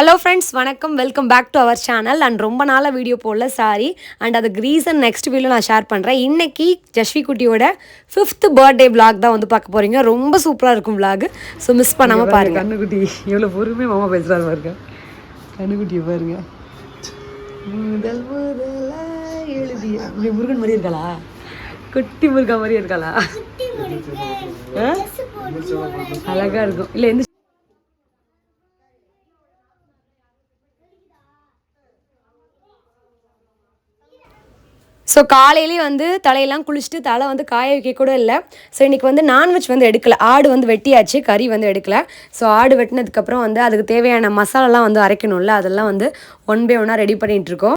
Hello friends வணக்கம். Welcome back to our channel and ரொம்ப நாளாக வீடியோ போடல சாரி அண்ட் அதுக்கு ரீசன் நெக்ஸ்ட் வீடியோ நான் ஷேர் பண்ணுறேன் இன்னைக்கு ஜஸ்வி குட்டியோட ஃபிஃப்த் பர்த்டே vlog தான் வந்து பார்க்க போகிறீங்க ரொம்ப சூப்பராக இருக்கும் vlog. ஸோ மிஸ் பண்ணாமல் பாருங்க கண்ணுக்குட்டி. எவ்வளோ பொறுமை மாமா பேசுறாரு பாருங்க. கண்ணுக்குட்டியை பாருங்க. முதல் முதலா எழுதிய. முருகன் மாதிரி இருக்காளா? குட்டி முருகா மாதிரி இருக்காளா? ஆ? அழகா இருக்கும். இல்லை எந்த ஸோ காலையிலேயே வந்து தலையெல்லாம் குளிச்சுட்டு தலை வந்து காய வைக்க கூட இல்லை. ஸோ இன்றைக்கி வந்து நான்வெஜ் வந்து எடுக்கல. ஆடு வந்து வெட்டியாச்சு கறி வந்து எடுக்கல. ஸோ ஆடு வெட்டினதுக்கப்புறம் வந்து அதுக்கு தேவையான மசாலாலாம் வந்து அரைக்கணும்ல. அதெல்லாம் வந்து ஒன் பை ஒன்னாக ரெடி பண்ணிட்டு இருக்கோம்.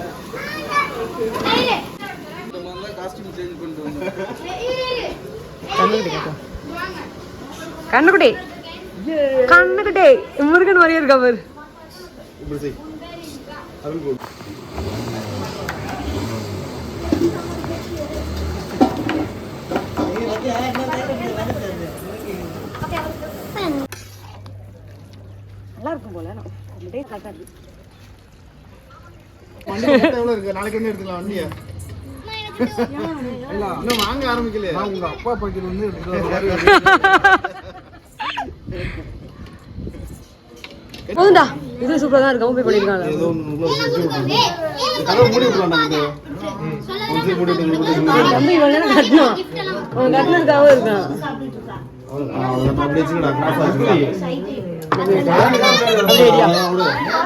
கண்ணுக்குட்டி. கண்ணுக்குட்டி. முருகன் மாதிரியே இருக்கா பாரு நல்லா இருக்கும் போல. நான் அப்படியே கரெக்டாக இருக்கு. இருக்கு? நாளைக்கு வந்து எடுத்துக்கலாம் வண்டிய. இன்னும் வாங்க ஆரம்பிக்கலையே. உங்க அப்பா பாக்கெட் வந்து போதும்டா. இது சூப்பராக தான் இருக்கும் போய் பண்ணியிருக்காங்க ஏதோ மூடி விட்டுருவாங்க இது கொஞ்சம் மூடி விட்டு மூடி விட்டு தம்பி இவ்வளோ நேரம் கட்டணும். அவன் கட்டினதுக்காக இருக்கான். அப்படியே ஆச்சு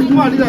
சும்மா அடிடா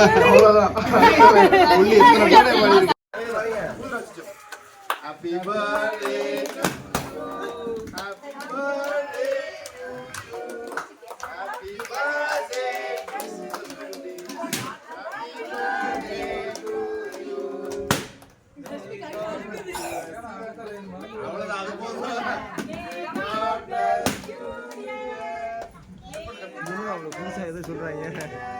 அவ்வளவுதான். உள்ளே இத்தனை பேரை பாடியிருக்கு. Happy birthday to you. Happy birthday. Happy birthday. Happy birthday to you. அவ்வளவுதான், அது போதும். God bless you, dear.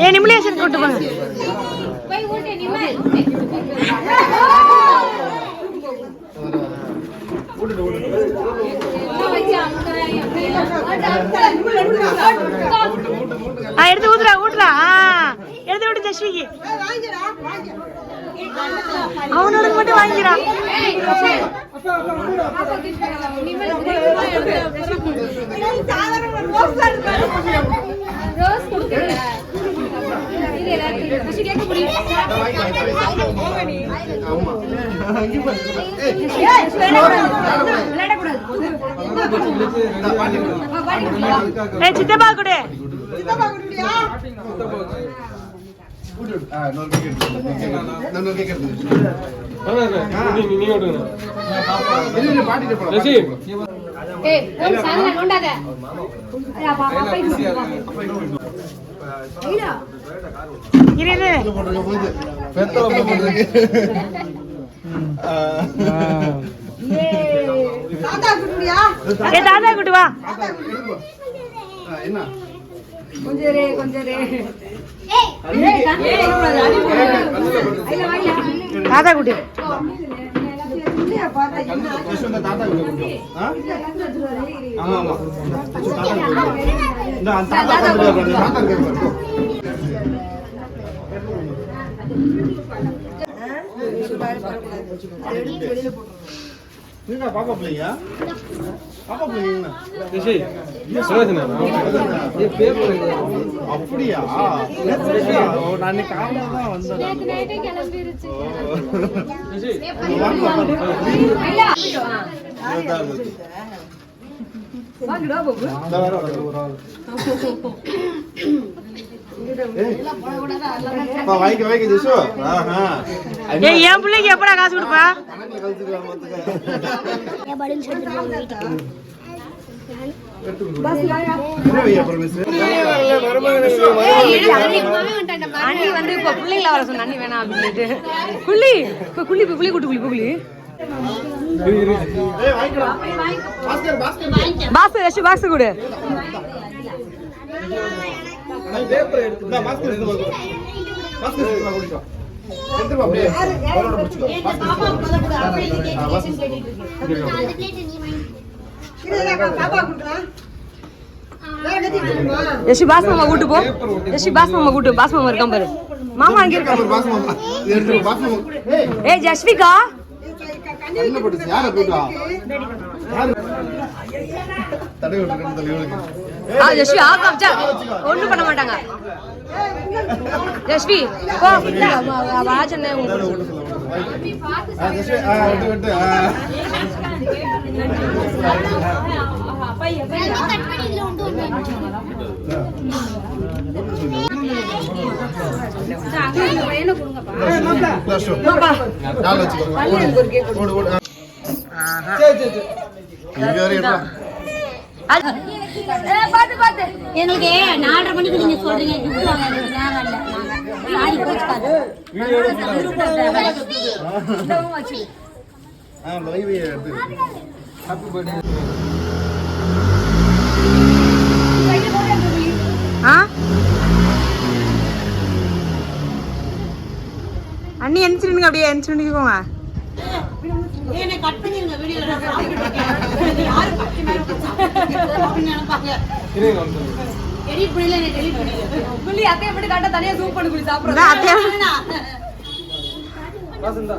ஏ நிமிலேஷன் கூட்டு போங்க எடுத்து ஊத்துறா ஊட்டுறா எடுத்து விட்டு ஜஸ்விக்கு அவனோட மட்டும் இந்தா, பாட்டி கொடு. சித்தப்பா கொடு. தாத்தா கூட்டு என்ன கொஞ்சம் கொஞ்சம் தாத்தா குட்டி பாப்பா பிள்ளைங்க அப்படியா? நான் காலையில தான் வந்தேன். வாங்கிக்க வாங்கிக்க ஜெசு. என் பிள்ளைக்கு எப்படா காசு கொடுப்பா? அண்ணி வந்து இப்ப பிள்ளைங்கள வர சொன்ன அண்ணி வேணாம் அப்படின்ட்டு குள்ளி இப்ப குள்ளி இப்ப புள்ளி கூட்டு குள்ளி குள்ளி. பாஸ்கர் பாஸ்கர். பாஸ்கர் பாஸ்கர் கொடு. அப்ப யஷி பாஸ் மாமா கூட்டு போ. யஷி பாஸ் மாமா கூட்டு பாஸ் மாமா இருக்கான் பாரு. மாமா அங்க ஏய் ஜஸ்விகா. தடவை ஜஸ்வி ஆ காமிச்சா ஒண்ணும் பண்ண மாட்டாங்க. ஜஸ்வி போ. வாஜனை ஆ. எங்களுக்கு நாலரை மணிக்கு நீங்க சொல்றீங்க. வாங்க இல்ல சாரி அண்ணி எந்திரிடுங்க அப்படியே எந்திரிடுங்க ஏய், கட் பண்ணிருங்க வீடியோல நான் சாப்பிட்டுட்டு இருக்கேன். யாரு பத்து நேரம் அப்படின்னு நினைப்பாங்க. பண்ணல, என்னை பண்ணிடு. குள்ளி அத்தை எப்படி காட்ட தனியா ஜூம் பண்ணி சாப்பிடுறது. பாசந்தா